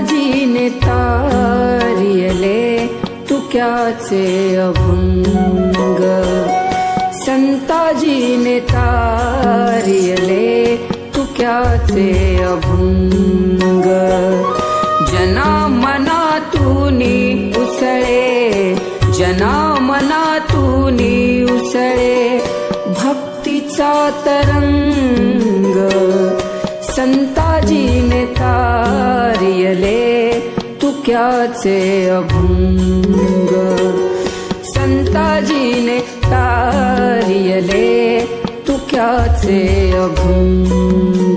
संताजीने तारियले तुक्याचे अभंग? संताजीने तारियले तुक्याचे अभंग? जना मनातूनी उसळे जना मनातूनी उसळे भक्तीचा तरंग? विख्याचे अभंग संताजीने तारियले तुक्याचे अभंग